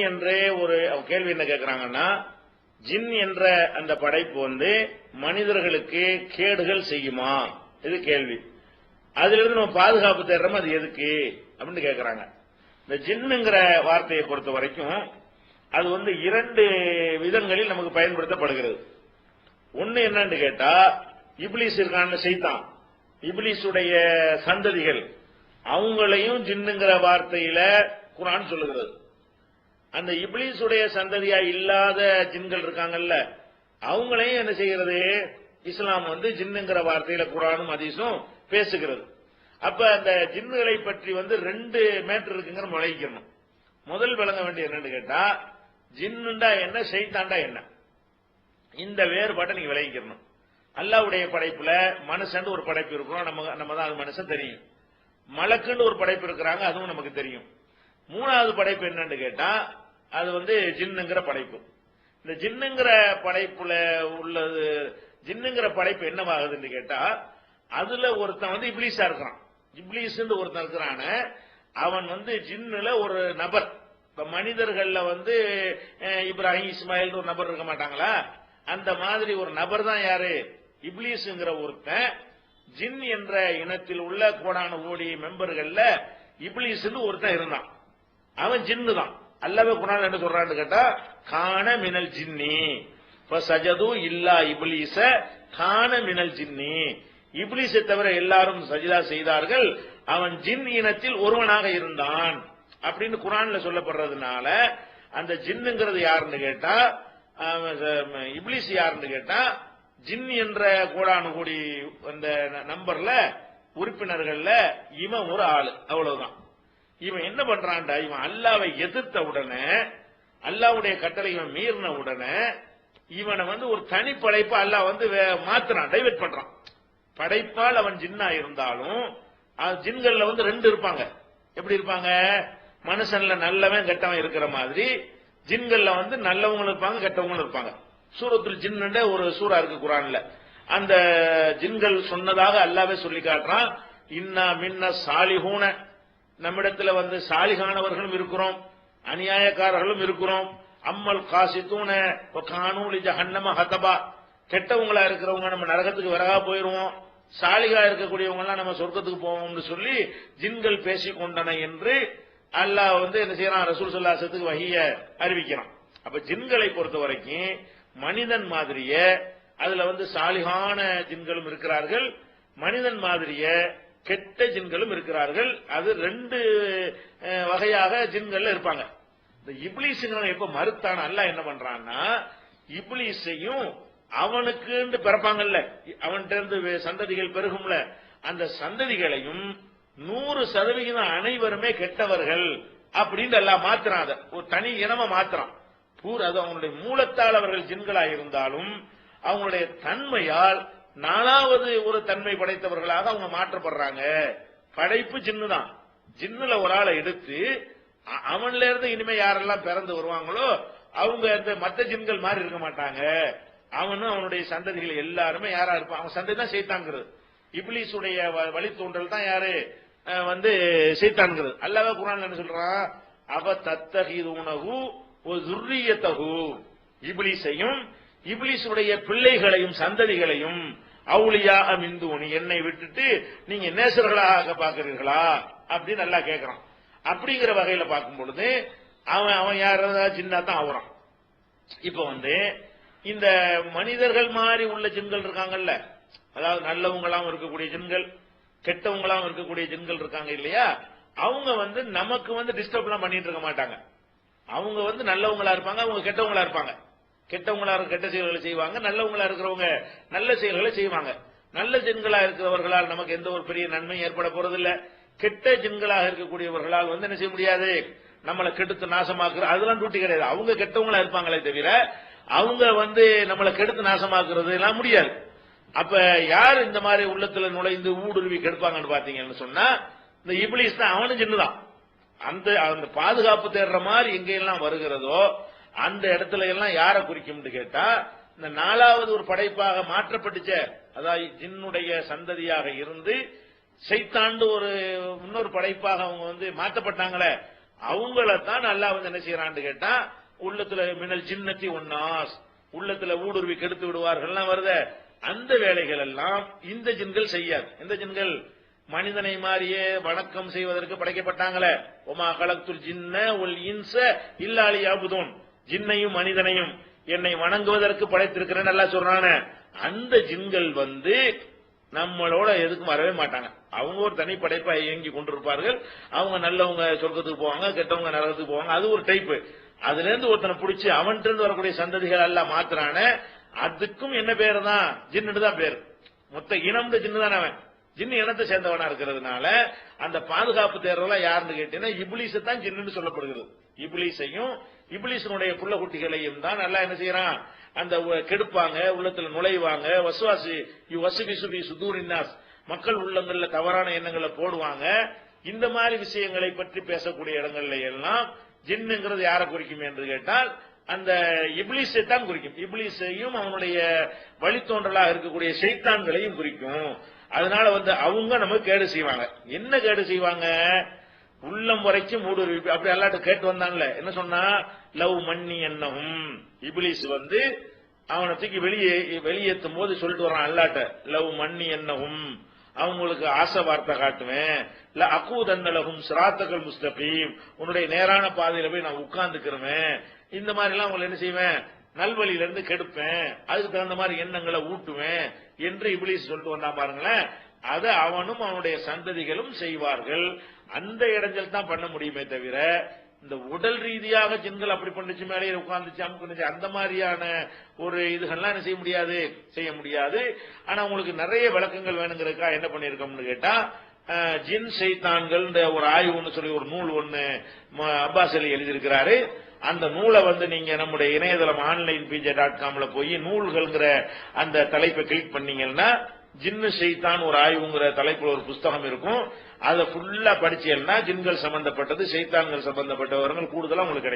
என்றே ஒரு கேள்வி என்ன கேட்கிறாங்கன்னா ஜின் என்ற அந்த படைப்பு வந்து மனிதர்களுக்கு கேடுகள் செய்யுமா? இது கேள்வி. அதுல இருந்து நம்ம பாதுகாப்பு தேடுறோம்? அது எதுக்கு? அப்படின்னு கேட்கிறாங்க இந்த ஜின்னுங்கிற வார்த்தையை பொறுத்த வரைக்கும் அது வந்து இரண்டு விதங்களில் நமக்கு பயன்படுத்தப்படுகிறது. ஒன்னு என்னன்னு கேட்டா இப்ளிஸ் இருக்கான்னு செய்தான் இப்ளிஸுடைய சந்ததிகள் அவங்களையும் ஜின்னுங்கிற வார்த்தையில குரான் சொல்லுகிறது. அந்த இப்லீஸுடைய சந்ததியா இல்லாத ஜின்கள் இருக்காங்கல்ல அவங்களையும் என்ன செய்கிறது? இஸ்லாம் வந்து ஜின்னுங்கிற வார்த்தையில குரானும் அதிசும் பேசுகிறது. அப்ப அந்த ஜின்னுகளை பற்றி வந்து ரெண்டு மேட்டர் இருக்குங்கிற முளைக்கணும் முதல் விளங்க வேண்டிய என்னன்னு கேட்டா ஜின்னுண்டா என்ன செய்தாண்டா என்ன? இந்த வேறுபாட்டை நீங்க விளங்கிக்கணும் அல்லாவுடைய படைப்புல மனுஷன் ஒரு படைப்பு இருக்கிறோம். நம்ம நம்ம தான் அது மனுஷன் தெரியும். மலக்குன்னு ஒரு படைப்பு இருக்கிறாங்க அதுவும் நமக்கு தெரியும். மூணாவது படைப்பு என்னன்னு கேட்டா அது வந்து ஜின்னுங்கிற படைப்பு. இந்த ஜின்னுங்கிற படைப்புல உள்ளது ஜின்னுங்கிற படைப்பு என்னவாகுதுன்னு கேட்டா அதுல ஒருத்தன் வந்து இப்ளீஸா இருக்கிறான். இப்ளீஸ் ஒருத்தன் இருக்கிறான அவன் வந்து ஜின்னுல ஒரு நபர். இப்ப மனிதர்கள்ல வந்து இப்ராஹிம் இஸ்மாயில் ஒரு நபர் இருக்க மாட்டாங்களா? அந்த மாதிரி ஒரு நபர் தான் யாரு? இப்ளீஸ்ங்கிற ஒருத்தன் ஜின் என்ற இனத்தில் உள்ள கோடான கோடி மெம்பர்கள்ல இப்ளீஸ் ஒருத்தன் இருந்தான். அவன் ஜின்னு தான் அல்லாவே குரான் என்ன சொல்றான்னு கேட்டா கான மினல் ஜின்னி. இப்ப சஜது இல்லா இபிலிச கான மினல் ஜின்னி. இபிலிசை தவிர எல்லாரும் சஜிதா செய்தார்கள். அவன் ஜின் இனத்தில் ஒருவனாக இருந்தான். அப்படின்னு குரான்ல சொல்லப்படுறதுனால அந்த ஜின்னுங்கிறது யாருன்னு கேட்டா அவன் இப்லீஸ் யாருன்னு கேட்டா ஜின் என்ற கோடானு கூடி அந்த நம்பர்ல உறுப்பினர்கள்ல இவன் ஒரு ஆளு. அவ்வளவுதான். இவன் என்ன பண்றான்டா? இவன் அல்லாவை எதிர்த்த உடனே அல்லாவுடைய கட்டளை இவன் மீறின உடனே இவனை வந்து ஒரு தனி படைப்பா அல்லாஹ் வந்து வே- மாத்துறான் டைவெர்ட் பண்றான். படைப்பால் அவன் ஜின்னா இருந்தாலும் ஜின்கள்ல வந்து ரெண்டு இருப்பாங்க. எப்படி இருப்பாங்க? மனுஷன்ல நல்லவன் கெட்டவன் இருக்கிற மாதிரி ஜின்கள்ல வந்து நல்லவங்களும் இருப்பாங்க கெட்டவங்களும் இருப்பாங்க. சூரத்தில் ஜின்னு ஒரு சூரா இருக்கு குரான்ல. அந்த ஜின்கள் சொன்னதாக அல்லாவே சொல்லி காட்டுறான். இன்னா மின்ன சாலிஹூன நம்மிடத்தில் வந்து சாலிகானவர்களும் இருக்கிறோம் அநியாயக்காரர்களும் இருக்கிறோம். அம்மல் காசித்தூன கானூலி ஜஹன்னம ஹதபா. கெட்டவங்களா இருக்கிறவங்க நம்ம நரகத்துக்கு விறகா போயிருவோம். சாலிகா இருக்கக்கூடியவங்க எல்லாம் நம்ம சொர்க்கத்துக்கு போவோம்னு சொல்லி ஜின்கள் பேசிக் கொண்டன என்று அல்லாஹ் வந்து என்ன செய்யறான்? ரசூல் சல்லாசத்துக்கு வகைய அறிவிக்கிறான். அப்ப ஜின்களை பொறுத்த வரைக்கும் மனிதன் மாதிரிய அதுல வந்து சாலிகான ஜின்களும் இருக்கிறார்கள். மனிதன் மாதிரிய கெட்ட ஜின்களும் இருக்கிறார்கள். அது ரெண்டு வகையாக ஜின்கள்ல இருப்பாங்க. இந்த இப்லீஸுங்கிறவன் எப்ப மறுத்தான அல்ல என்ன பண்றான்னா இப்லீஸையும் அவனுக்கு பிறப்பாங்கல்ல. அவன்கிட்ட இருந்து சந்ததிகள் பெருகும்ல. அந்த சந்ததிகளையும் நூறு சதவிகிதம் அனைவருமே கெட்டவர்கள் அப்படின்னு எல்லாம் மாத்திரான் அதை. ஒரு தனி இனமா மாத்திரான் பூர் அது அவங்களுடைய மூலத்தால் அவர்கள் ஜின்களா இருந்தாலும் அவங்களுடைய தன்மையால் நாலாவது ஒரு தன்மை படைத்தவர்களாக அவங்க மாற்றப்படுறாங்க. படைப்பு ஜின்னு தான் ஜின்னுல ஒரு ஆளை எடுத்து அவன்ல இருந்து இனிமே யாரெல்லாம் பிறந்து வருவாங்களோ அவங்க இந்த மத்த ஜின்கள் மாதிரி இருக்க மாட்டாங்க. அவனும் அவனுடைய சந்ததிகள் எல்லாருமே யாரா இருப்பான் அவன் சந்ததி தான் செய்தாங்கிறது இப்லீஸுடைய வ- வழித்தோன்றல் தான் யாரு? வந்து செய்தான்கிறது அல்லாத குரான் என்ன சொல்றான் அவ தத்தகிதுனகு ஒரு துர்ரியத்தகு இப்லீஸையும் இபிலிசுடைய பிள்ளைகளையும் சந்ததிகளையும் அவுளியா மிந்துவனி என்னை விட்டுட்டு நீங்க நேசர்களாக பாக்குறீர்களா அப்படின்னு நல்லா கேட்கறான் அப்படிங்கிற வகையில பார்க்கும் பொழுது அவன் அவன் யாராவது சின்ன தான் ஆகுறான் இப்ப வந்து இந்த மனிதர்கள் மாதிரி உள்ள ஜின்கள் இருக்காங்கல்ல? அதாவது நல்லவங்களாம் இருக்கக்கூடிய ஜின்கள் கெட்டவங்களாம் இருக்கக்கூடிய ஜின்கள் இருக்காங்க இல்லையா? அவங்க வந்து நமக்கு வந்து டிஸ்டர்ப் எல்லாம் பண்ணிட்டு இருக்க மாட்டாங்க. அவங்க வந்து நல்லவங்களா இருப்பாங்க அவங்க கெட்டவங்களா இருப்பாங்க. கெட்டவங்களா இருக்க கெட்ட செயல்களை செய்வாங்க நல்லவங்களா இருக்கிறவங்க நல்ல செயல்களை செய்வாங்க. நல்ல ஜின்களா இருக்கிறவர்களால் நமக்கு எந்த ஒரு பெரிய நன்மையும் ஏற்பட போறதில்ல. கெட்ட ஜின்களாக இருக்கக்கூடியவர்களால் வந்து என்ன செய்ய முடியாது? நம்மளை கெடுத்து நாசமாக்குற அதெல்லாம் டியூட்டி கிடையாது. அவங்க கெட்டவங்களா இருப்பாங்களே தவிர அவங்க வந்து நம்மளை கெடுத்து நாசமாக்குறது எல்லாம் முடியாது. அப்ப யார் இந்த மாதிரி உள்ளத்துல நுழைந்து ஊடுருவி கெடுப்பாங்கன்னு பாத்தீங்கன்னு சொன்னா இந்த இப்லீஸ் தான் அவனும் ஜின்னுதான் அந்த அந்த பாதுகாப்பு தேடுற மாதிரி எங்கெல்லாம் வருகிறதோ அந்த இடத்துல எல்லாம் யாரை குறிக்கும்னு கேட்டா இந்த நாலாவது ஒரு படைப்பாக மாற்றப்பட்டுச்ச அதாவது ஜின்னுடைய சந்ததியாக இருந்து சைத்தாண்டு ஒரு இன்னொரு படைப்பாக அவங்க வந்து மாற்றப்பட்டாங்களே அவங்கள தான் வந்து என்ன செய்யறான்னு கேட்டா உள்ளத்துல மின்னல் ஜின்னத்தி ஒன்னாஸ் உள்ளத்துல ஊடுருவி கெடுத்து விடுவார்கள்லாம் வருத அந்த வேலைகள் எல்லாம் இந்த ஜின்கள் செய்யாது. இந்த ஜின்கள்? மனிதனை மாறியே வணக்கம் செய்வதற்கு படைக்கப்பட்டாங்களே. ஒமா கலத்துல் ஜின்ன உல் இன்ச இல்லாலி அபுதோன் ஜின்னையும் மனிதனையும் என்னை வணங்குவதற்கு படைத்திருக்கிறேன் நல்லா சொல்றான. அந்த ஜின்கள் வந்து நம்மளோட எதுக்கும் வரவே மாட்டாங்க. அவங்க ஒரு தனி படைப்பா இயங்கி கொண்டிருப்பார்கள். அவங்க நல்லவங்க சொர்க்கத்துக்கு போவாங்க கெட்டவங்க நரகத்துக்கு போவாங்க. அது ஒரு டைப்பு அதுல இருந்து ஒருத்தனை பிடிச்சி அவன்கிட்ட இருந்து வரக்கூடிய சந்ததிகள் எல்லாம் மாத்திரான அதுக்கும் என்ன பேர் தான் ஜின்னு தான் பேர். மொத்த இனம் ஜின்னு தான் அவன். ஜின்னு இனத்தை சேர்ந்தவனா இருக்கிறதுனால அந்த பாதுகாப்பு தேர்தலாம் யாருன்னு கேட்டீங்கன்னா இப்லீஸ் தான் ஜின்னு சொல்லப்படுகிறது. இப்லீஸையும் இப்லீஸினுடைய புள்ள குட்டிகளையும் தான் நல்லா என்ன செய்யறான்? அந்த கெடுப்பாங்க உள்ளத்துல நுழைவாங்க வசுவாசி வசுபி சுபி சுதூரின்னாஸ் மக்கள் உள்ளங்கள்ல தவறான எண்ணங்களை போடுவாங்க. இந்த மாதிரி விஷயங்களை பற்றி பேசக்கூடிய இடங்கள்ல எல்லாம் ஜின்னுங்கிறது யாரை குறிக்கும் என்று கேட்டால் அந்த இப்லீஸை தான் குறிக்கும். இப்லீஸையும் அவனுடைய வழித்தோன்றலாக இருக்கக்கூடிய சைத்தான்களையும் குறிக்கும். அதனால வந்து அவங்க நமக்கு கேடு செய்வாங்க. என்ன கேடு செய்வாங்க? உள்ளம் வரைக்கும் ஊடுருவி அப்படி அல்லாட்ட கேட்டு வந்தாங்கல்ல என்ன சொன்னா? லவ் மண்ணி என்னவும் இபிலிஸ் வந்து அவனை தூக்கி வெளியே வெளியேற்றும் போது சொல்லிட்டு வரான் அல்லாட்ட லவ் மண்ணி என்னவும் அவங்களுக்கு ஆசை வார்த்தை காட்டுவேன். இல்ல அக்கூதன்னலகும் சிராத்தகல் முஸ்தபீம் உன்னுடைய நேரான பாதையில போய் நான் உட்கார்ந்துக்கிறவேன். இந்த மாதிரி எல்லாம் அவங்களை என்ன செய்வேன்? நல்வழியில இருந்து கெடுப்பேன். அதுக்கு தகுந்த மாதிரி எண்ணங்களை ஊட்டுவேன் என்று இபிலிஸ் சொல்லிட்டு வந்தான் பாருங்களேன். அதை அவனும் அவனுடைய சந்ததிகளும் செய்வார்கள். அந்த இடங்கள் தான் பண்ண முடியுமே தவிர இந்த உடல் ரீதியாக ஜின்கள் அப்படி பண்ணுச்சு மேலே உட்கார்ந்துச்சு அமுக்குனுச்சு அந்த மாதிரியான ஒரு இதுகள்லாம் என்ன செய்ய முடியாது? செய்ய முடியாது. ஆனா உங்களுக்கு நிறைய விளக்கங்கள் வேணுங்கிறதுக்கா என்ன பண்ணிருக்கோம்னு கேட்டா ஜின் செய்தான்கள் ஒரு ஆய்வுன்னு சொல்லி ஒரு நூல் ஒண்ணு ம- அப்பாஸ் அலி எழுதியிருக்கிறாரு. அந்த நூலை வந்து நீங்க நம்முடைய இணையதளம் ஆன்லைன் பிஜே டாட் காம்ல போய் நூல்கள்ங்கிற அந்த தலைப்பை கிளிக் பண்ணீங்கன்னா ஜின்னு செய்தான் ஒரு ஆய்வுங்கிற தலைப்புல ஒரு புஸ்தகம் இருக்கும். அதை ஃபுல்லா படிச்சீங்கன்னா ஜின்கள் சம்பந்தப்பட்டது செய்தான்கள் சம்பந்தப்பட்டவர்கள் கூடுதலா உங்களுக்கு கிடைக்கும்.